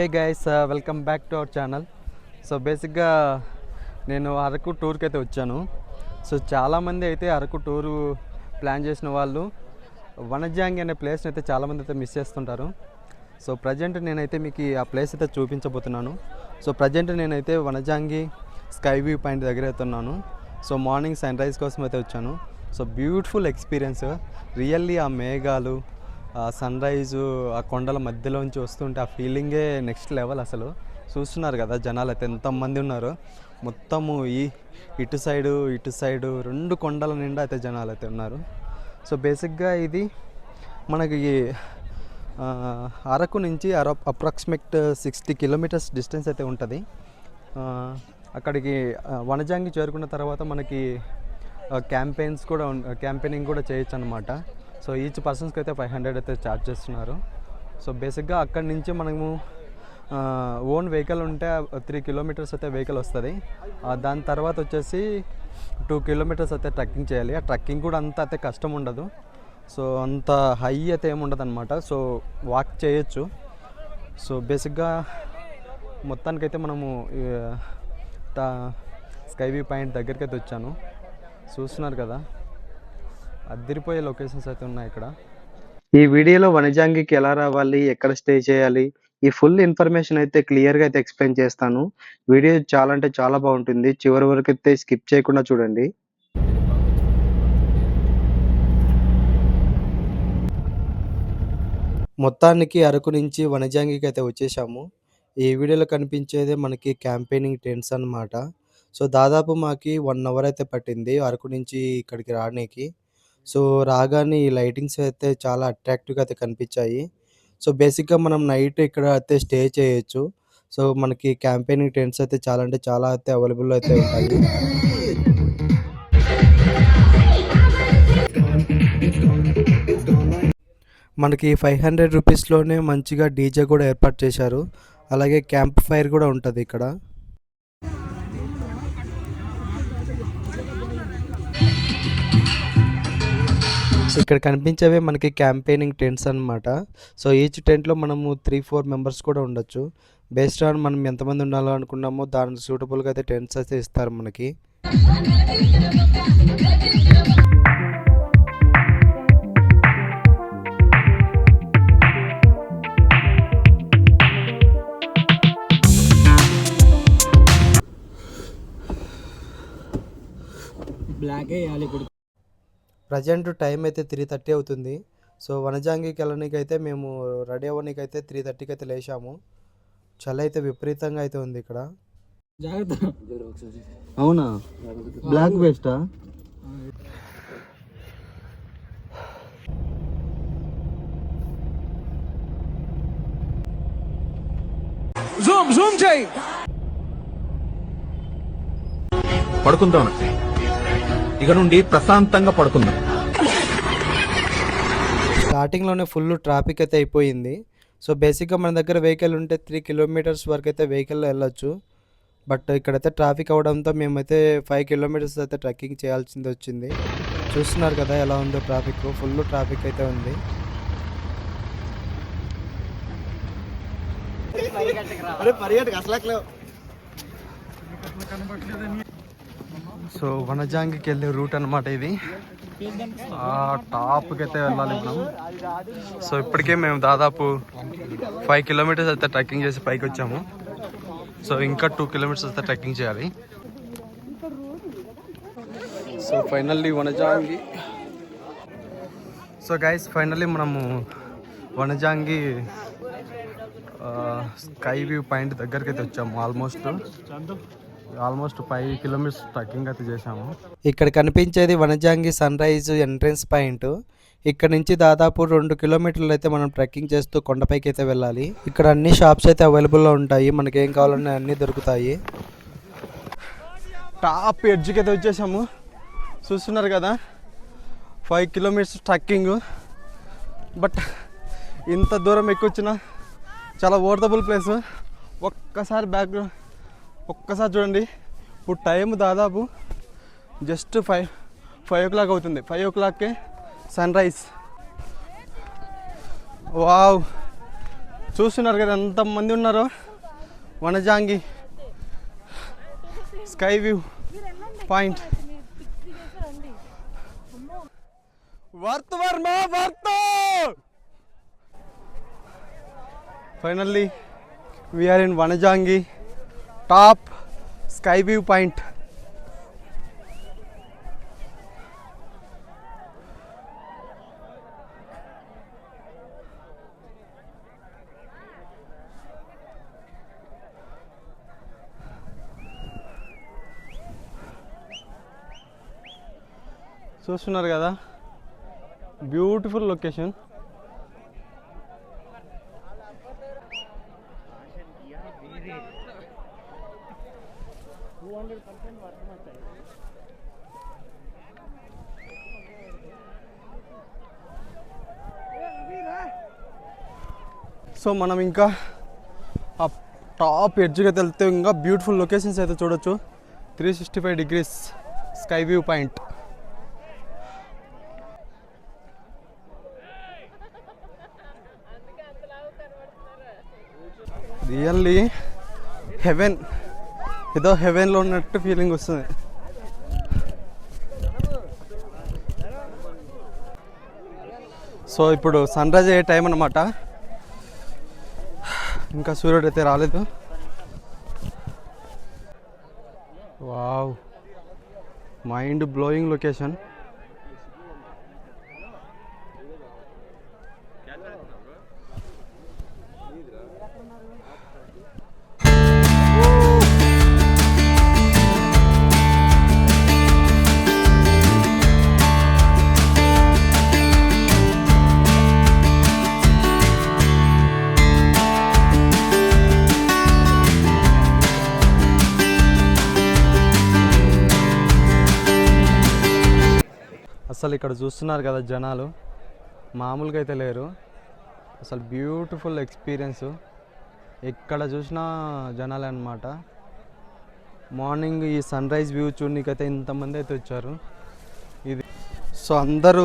Hey guys welcome back to our channel so బేసిక్గా నేను అరకు టూర్కి అయితే వచ్చాను. సో చాలామంది అయితే అరకు టూరు ప్లాన్ చేసిన వాళ్ళు వనజాంగి అనే ప్లేస్ని అయితే చాలామంది అయితే మిస్ చేస్తుంటారు. సో ప్రజెంట్ నేనైతే మీకు ఆ ప్లేస్ అయితే చూపించబోతున్నాను. సో ప్రజెంట్ నేనైతే వనజాంగి స్కై వ్యూ పాయింట్ దగ్గర అయితే ఉన్నాను. సో మార్నింగ్ సన్ రైజ్ కోసం అయితే వచ్చాను. సో బ్యూటిఫుల్ ఎక్స్పీరియన్స్ రియల్లీ ఆ మేఘాలు సన్ రైజు ఆ కొండల మధ్యలోంచి వస్తుంటే ఆ ఫీలింగే నెక్స్ట్ లెవెల్ అసలు. చూస్తున్నారు కదా జనాలు అయితే ఎంతమంది ఉన్నారు. మొత్తము ఈ ఇటు సైడు ఇటు సైడు రెండు కొండల నిండా అయితే జనాలు అయితే ఉన్నారు. సో బేసిక్గా ఇది మనకి అరకు నుంచి అర అప్రాక్సిమేట్ సిక్స్టీ కిలోమీటర్స్ డిస్టెన్స్ అయితే ఉంటుంది. అక్కడికి వనజాంగి చేరుకున్న తర్వాత మనకి క్యాంపెయిన్స్ కూడా క్యాంపెయినింగ్ కూడా చేయొచ్చు అనమాట సో ఈచ్ పర్సన్స్కి అయితే ఫైవ్ హండ్రెడ్ అయితే ఛార్జ్ చేస్తున్నారు. సో బేసిక్గా అక్కడి నుంచి మనము ఓన్ వెహికల్ ఉంటే త్రీ కిలోమీటర్స్ అయితే వెహికల్ వస్తుంది. దాని తర్వాత వచ్చేసి టూ కిలోమీటర్స్ అయితే ట్రెక్కింగ్ చేయాలి. ఆ ట్రెక్కింగ్ కూడా అంత అయితే కష్టం ఉండదు. సో అంత హై అయితే ఏమి ఉండదు అనమాట సో వాక్ చేయొచ్చు. సో బేసిక్గా మొత్తానికైతే మనము స్కైవీ పాయింట్ దగ్గరికి అయితే వచ్చాను. చూస్తున్నారు కదా? అద్దరిపోయే లొకేషన్స్ అయితే ఉన్నాయి ఇక్కడ. ఈ వీడియోలో వనజాంగికి ఎలా రావాలి ఎక్కడ స్టే చేయాలి ఈ ఫుల్ ఇన్ఫర్మేషన్ అయితే క్లియర్గా అయితే ఎక్స్ప్లెయిన్ చేస్తాను. వీడియో చాలా అంటే చాలా బాగుంటుంది. చివరి వరకు అయితే స్కిప్ చేయకుండా చూడండి. మొత్తానికి అరకు నుంచి వనజాంగికి అయితే వచ్చేసాము. ఈ వీడియోలో కనిపించేదే మనకి క్యాంపెయినింగ్ టెంట్స్ అన్నమాట. సో దాదాపు మాకి వన్ అవర్ అయితే పట్టింది అరకు నుంచి ఇక్కడికి రావడానికి సో రాగానే ఈ లైటింగ్స్ అయితే చాలా అట్రాక్టివ్గా అయితే కనిపించాయి. సో బేసిక్గా మనం నైట్ ఇక్కడ అయితే స్టే చేయొచ్చు. సో మనకి క్యాంపెయినింగ్ టెంట్స్ అయితే చాలా అంటే చాలా అయితే అవైలబుల్ అయితే ఉంటాయి. మనకి ఫైవ్ హండ్రెడ్ రూపీస్లోనే మంచిగా డీజే కూడా ఏర్పాటు చేశారు. అలాగే క్యాంప్ ఫైర్ కూడా ఉంటుంది ఇక్కడ. ఇక్కడ కనిపించేవే మనకి క్యాంపెయినింగ్ టెంట్స్ అన్నమాట. సో ఈచ్ టెంట్లో మనము త్రీ ఫోర్ మెంబర్స్ కూడా ఉండొచ్చు. బేస్డ్ ఆన్ మనం ఎంతమంది ఉండాలో అనుకున్నామో దానికి సూటబుల్గా అయితే టెంట్స్ అయితే ఇస్తారు మనకి. బ్లాక్ వేయాలి ఇప్పుడు. ప్రజెంట్ టైం అయితే త్రీ థర్టీ అవుతుంది. సో వనజాంగికి వెళ్ళడానికి అయితే మేము రెడీ అవ్వడానికి అయితే త్రీ థర్టీకి అయితే లేచాము. చలి అయితే విపరీతంగా అయితే ఉంది ఇక్కడ. అవునా? బ్లాక్ వేస్టా జూమ్ జూమ్ చేయి పడుకుందాం. ఇక నుండి ప్రశాంతంగా పడుకుందాం. స్టార్టింగ్లోనే ఫుల్ ట్రాఫిక్ అయితే అయిపోయింది. సో బేసిక్గా మన దగ్గర వెహికల్ ఉంటే త్రీ కిలోమీటర్స్ వరకు అయితే వెహికల్లో వెళ్ళొచ్చు. బట్ ఇక్కడైతే ట్రాఫిక్ అవడంతో మేమైతే ఫైవ్ కిలోమీటర్స్ అయితే ట్రెక్కింగ్ చేయాల్సింది వచ్చింది. చూస్తున్నారు కదా ఎలా ఉందో ట్రాఫిక్. ఫుల్ ట్రాఫిక్ అయితే ఉంది. సో వనజాంగికి వెళ్ళే రూట్ అన్నమాట ఇది. టాప్కి అయితే వెళ్ళాలి మనం. సో ఇప్పటికే మేము దాదాపు ఫైవ్ కిలోమీటర్స్ అయితే ట్రెక్కింగ్ చేసి పైకి వచ్చాము. సో ఇంకా టూ కిలోమీటర్స్ అయితే ట్రెక్కింగ్ చేయాలి. So finally Vanajangi. So guys finally మనము వనజాంగి స్కై వ్యూ పాయింట్ దగ్గరికి అయితే వచ్చాము almost almost five kilometres trekking అయితే చేసాము ఇక్కడ కనిపించేది Vanajangi sunrise entrance point. ఇక్కడ నుంచి దాదాపు రెండు కిలోమీటర్లు అయితే మనం ట్రెక్కింగ్ చేస్తూ కొండపైకి అయితే వెళ్ళాలి. ఇక్కడ అన్ని షాప్స్ అయితే అవైలబుల్లో ఉంటాయి. మనకి ఏం కావాలన్నా అన్నీ దొరుకుతాయి. టాప్ ఎడ్జ్కి అయితే వచ్చేసాము. చూస్తున్నారు కదా? Five kilometres trekking. బట్ ఇంత దూరం ఎక్కొచ్చినా చాలా ఓర్దబుల్ ప్లేస్ ఒక్కసారి బ్యాక్ ఒక్కసారి చూడండి. ఇప్పుడు టైం దాదాపు just five five o'clock అవుతుంది. ఫైవ్ ఓ క్లాక్కే సన్ రైజ్. వావ్. చూస్తున్నారు కదా ఎంతమంది ఉన్నారో? Vanajangi. Sky view point. Worth Varma worth finally we're in Vanajangi. Top sky view point చూస్తున్నారు కదా? బ్యూటిఫుల్ లొకేషన్ సో మనం ఇంకా ఆ టాప్ ఎడ్జ్కి వెళ్తే ఇంకా బ్యూటిఫుల్ లొకేషన్స్ అయితే చూడొచ్చు. Three sixty five degrees sky view point really heaven ఏదో హెవెన్లో ఉన్నట్టు ఫీలింగ్ వస్తుంది. సో ఇప్పుడు సన్ రైజ్ అయ్యే టైం అనమాట ఇంకా సూర్యుడు అయితే రాలేదు. వావ్ మైండ్ బ్లోయింగ్ లొకేషన్ అసలు ఇక్కడ చూస్తున్నారు కదా జనాలు. మామూలుగా అయితే లేరు. అసలు బ్యూటిఫుల్ ఎక్స్పీరియన్స్ ఎక్కడ చూసినా జనాలే అనమాట మార్నింగ్ ఈ సన్ రైజ్ వ్యూ చూడనీకైతే ఇంతమంది అయితే వచ్చారు. ఇది సో అందరూ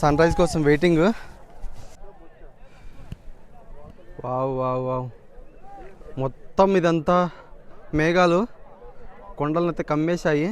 సన్ రైజ్ కోసం వెయిటింగ్ వావ్ వావ్ వావ్. మొత్తం ఇదంతా మేఘాలు. కొండలనైతే కమ్మేశాయి.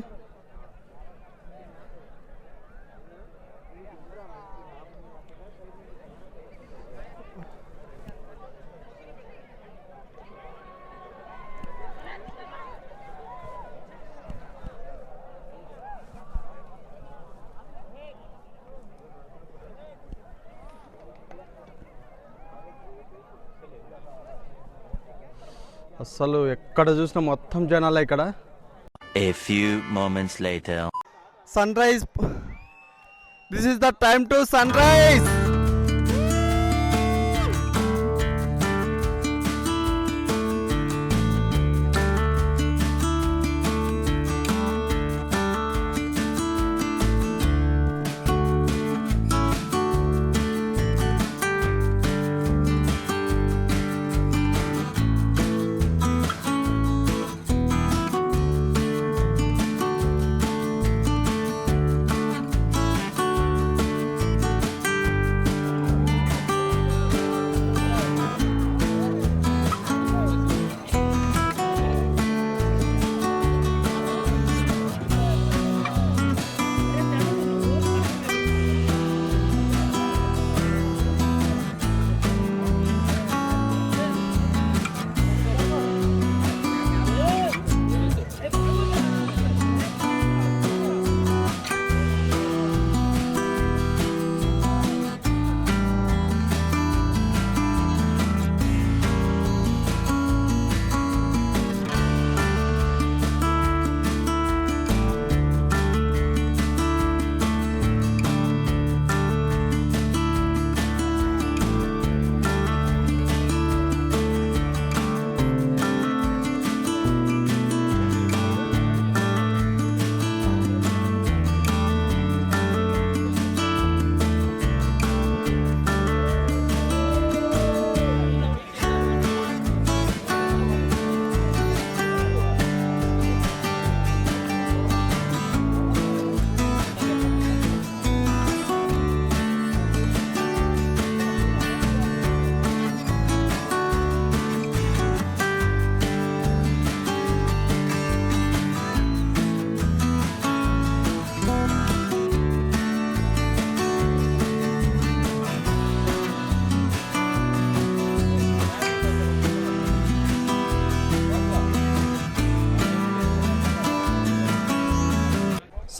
అస్సలు ఎక్కడ చూసినా మొత్తం జనాలే ఇక్కడ. A few moments later. Sunrise this is the time to sunrise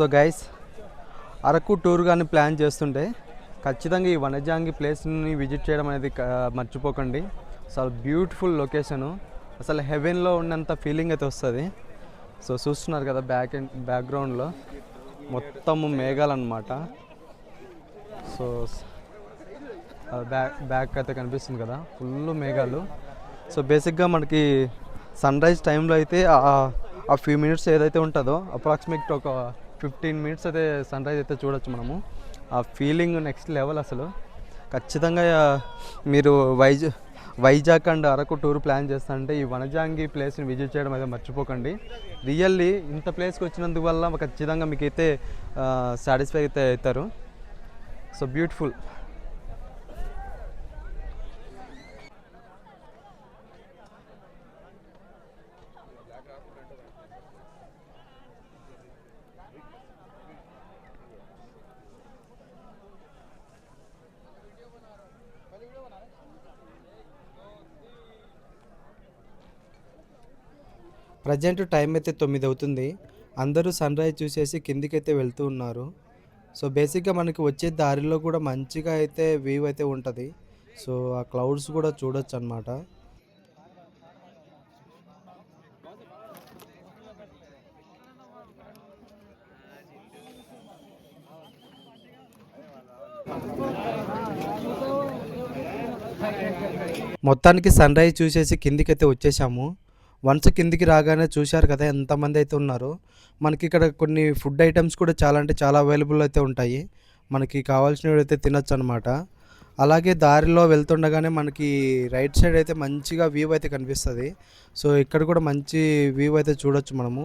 so guys Araku tour కానీ ప్లాన్ చేస్తుంటే ఖచ్చితంగా ఈ వనజాంగి ప్లేస్ని విజిట్ చేయడం అనేది మర్చిపోకండి. అసలు బ్యూటిఫుల్ లొకేషను అసలు హెవెన్లో ఉన్నంత ఫీలింగ్ అయితే వస్తుంది. సో చూస్తున్నారు కదా బ్యాక్ ఎండ్ బ్యాక్గ్రౌండ్లో మొత్తము మేఘాలు అనమాట సో బ్యాక్ బ్యాక్ అయితే కనిపిస్తుంది కదా ఫుల్ మేఘాలు. సో బేసిక్గా మనకి సన్ రైజ్ టైంలో అయితే ఆ- ఆ ఫ్యూ మినిట్స్ ఏదైతే ఉంటుందో అప్రాక్సిమేట్ ఒక ఫిఫ్టీన్ మినిట్స్ అయితే సన్ రైజ్ అయితే చూడొచ్చు మనము. ఆ ఫీలింగ్ నెక్స్ట్ లెవెల్ అసలు. ఖచ్చితంగా మీరు వైజ Vizag and Araku tour plan చేస్తారంటే ఈ వనజాంగి ప్లేస్ని విజిట్ చేయడం అయితే మర్చిపోకండి. రియల్లీ ఇంత ప్లేస్కి వచ్చినందుకు వల్ల ఖచ్చితంగా మీకైతే సాటిస్ఫై అయితే అవుతారు. సో బ్యూటిఫుల్ ప్రజెంట్ టైం అయితే తొమ్మిది అవుతుంది. అందరూ సన్ రైజ్ చూసేసి కిందికైతే వెళ్తూ ఉన్నారు. సో బేసిక్గా మనకి వచ్చే దారిలో కూడా మంచిగా అయితే వ్యూ అయితే ఉంటుంది. సో ఆ క్లౌడ్స్ కూడా చూడొచ్చు అనమాట మొత్తానికి సన్ రైజ్ చూసేసి కిందికైతే వచ్చేసాము. వన్స్ కిందికి రాగానే చూశారు కదా ఎంతమంది అయితే ఉన్నారో. మనకి ఇక్కడ కొన్ని ఫుడ్ ఐటమ్స్ కూడా చాలా అంటే చాలా అవైలబుల్ అయితే ఉంటాయి. మనకి కావాల్సినవి అయితే తినొచ్చు అనమాట అలాగే దారిలో వెళ్తుండగానే మనకి రైట్ సైడ్ అయితే మంచిగా వ్యూ అయితే కనిపిస్తుంది. సో ఇక్కడ కూడా మంచి వ్యూ అయితే చూడొచ్చు మనము.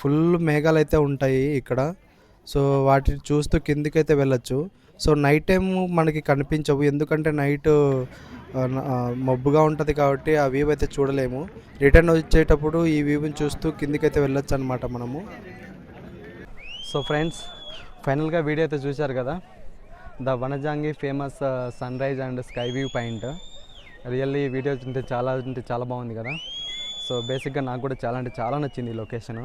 ఫుల్ మేఘాలు అయితే ఉంటాయి ఇక్కడ. సో వాటిని చూస్తూ కిందికైతే వెళ్ళొచ్చు. సో నైట్ టైం మనకి కనిపించవు. ఎందుకంటే నైట్ మబ్బుగా ఉంటుంది కాబట్టి ఆ వ్యూ అయితే చూడలేము. రిటర్న్ వచ్చేటప్పుడు ఈ వ్యూని చూస్తూ కిందికైతే వెళ్ళొచ్చు అనమాట మనము. సో ఫ్రెండ్స్ ఫైనల్గా వీడియో అయితే చూశారు కదా? The Vanajangi famous sunrise and sky view point. Really video అంటే చాలా అంటే చాలా బాగుంది కదా? సో బేసిక్గా నాకు కూడా చాలా అంటే చాలా నచ్చింది ఈ లొకేషన్.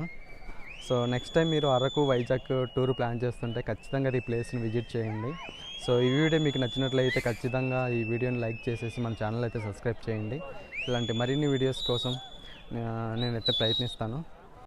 సో నెక్స్ట్ టైం మీరు అరకు వైజాగ్ టూర్ ప్లాన్ చేస్తుంటే ఖచ్చితంగా ఈ ప్లేస్ని విజిట్ చేయండి. సో ఈ వీడియో మీకు నచ్చినట్లయితే ఖచ్చితంగా ఈ వీడియోని లైక్ చేసేసి మన ఛానల్ అయితే సబ్స్క్రైబ్ చేయండి. ఇలాంటి మరిన్ని వీడియోస్ కోసం నేనైతే ప్రయత్నిస్తాను.